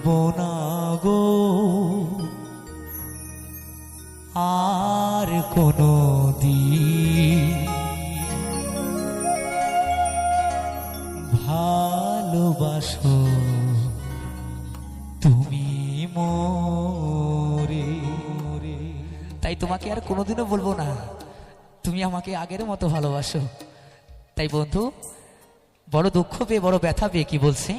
বলব না গো। আর কোনো দিন ভালোবাসো তুমি মোরে। তাই তোমাকে আর কোনোদিনও বলব না, তুমি আমাকে আগের মতো ভালোবাসো। তাই বন্ধু, বড় দুঃখ পেয়ে, বড় ব্যথা পেয়ে কি বলছে?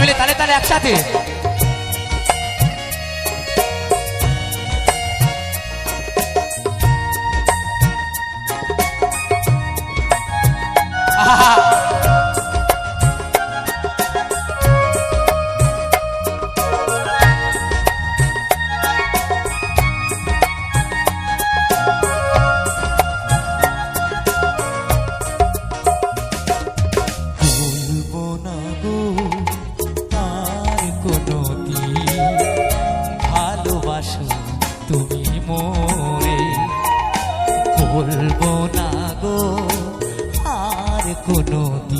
মিলে তালে তালে একসাথে। আহা বলব বলব না গো আর কোনো দিন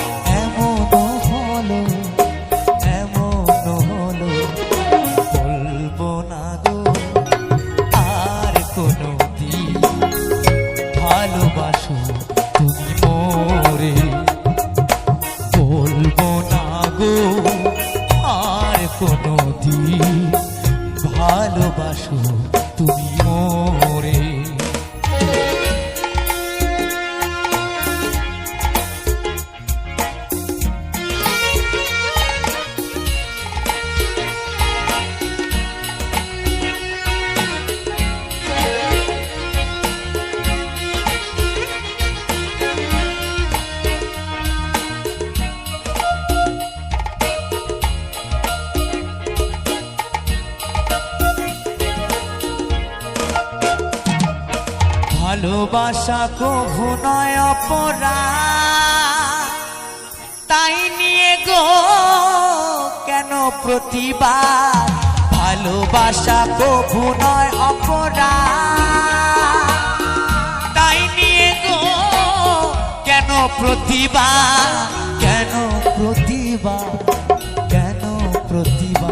ভালোবাসা কভু নয় অপরা তাই নিয়ে গো, কেন প্রতিবার ভালোবাসা কভু নয় অপরা তাই নিয়ে গো, কেন প্রতিভা কেন প্রতিভা কেন প্রতিভা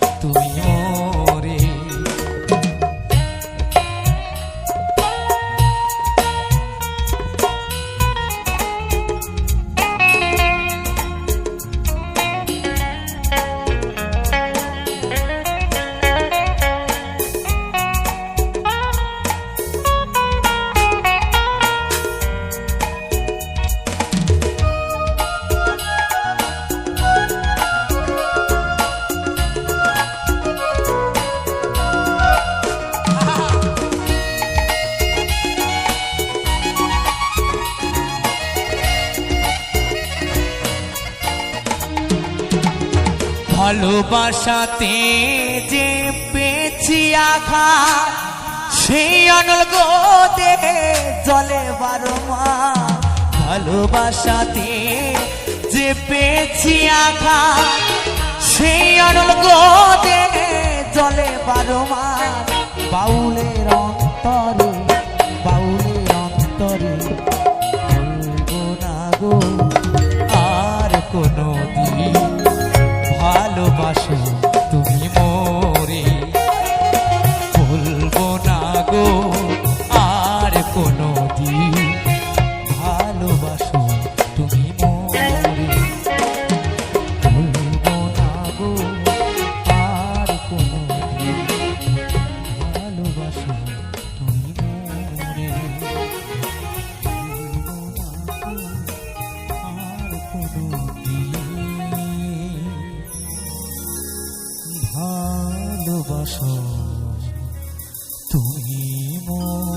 ভালোবাসাতে যে পেছি আঘাত। সেই অনল গোদে জলে বারো মাস ভালোবাসাতে যে পেছি আঘাত। সেই অনল গোদে জলে বারো মা। বাউলের অন্তরে ভালোবাসো ভালোবাসো তুমি মোরে